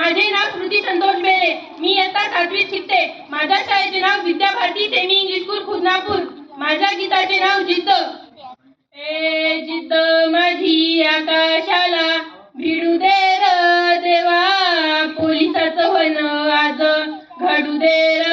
माझे नाव स्मृती संतोष बेले. मी इयत्ता सातवीत शिकते. माझ्या शाळेचे नाव Vidyabharati semi English school Khudnapur माझ्या गीताचे नाव जिद्द. ए जिद्द माझी आकाशाला. भिडू दे र देवा. पोलिसाचं वन आज. घडू दे र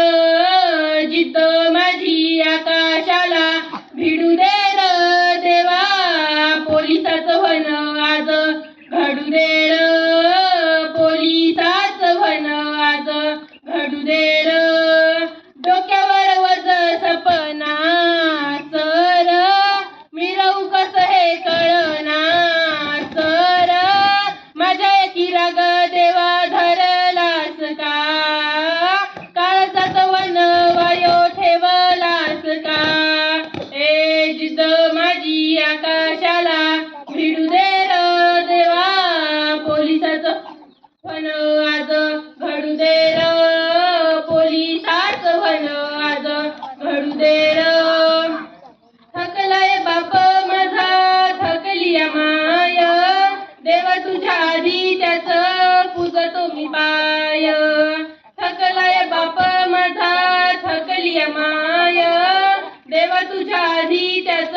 आकाशाला भिडू दे र देवा. पोलिसाच फन आज घडू दे र पोलिसाचं वन आज घडू दे र थकलाय बाप माझा थकली माय. देवा तुझ्या आधी त्याच पुजतो मी पाय. थकलाय बाप माझा थकली माय. देवा तुझ्या आधी त्याच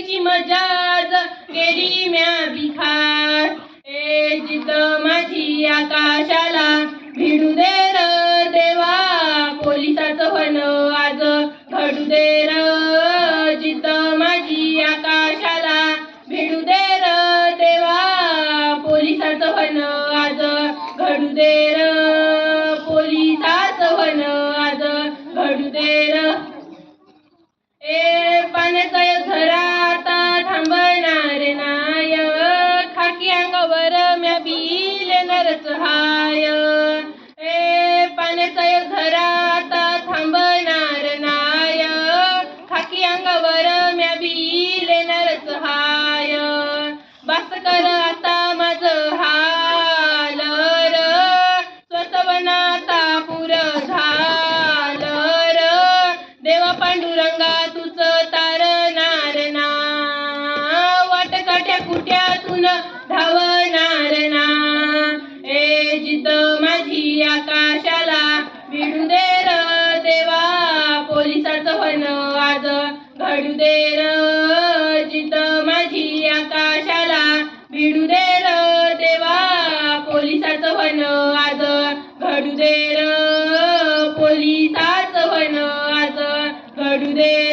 जिंदगीची मजाज केली म्या बिखार ए जित माझी आकाशाला भिडू दे र देवा. पोलिसाचं वन आज घडू दे र. जित माझी आकाशाला भिडू दे र देवा. पोलिसाचं वन आज घडू दे र. पोलिसाचं वन आज घडू दे र. ए पाण्याचा देवा पांडुरंगा तुझ तारणार ना. वाटकाठ्या कुट्यातून धावणार ना. ए जिद्द माझी आकाशाला भिडू दे र देवा. पोलिसाचं वन आज घडू दे र. जिद्द माझी आकाशाला भिडू दे र देवा. पोलिसाचं वन आज घडू दे र पोलिसाचं वन आज घडू दे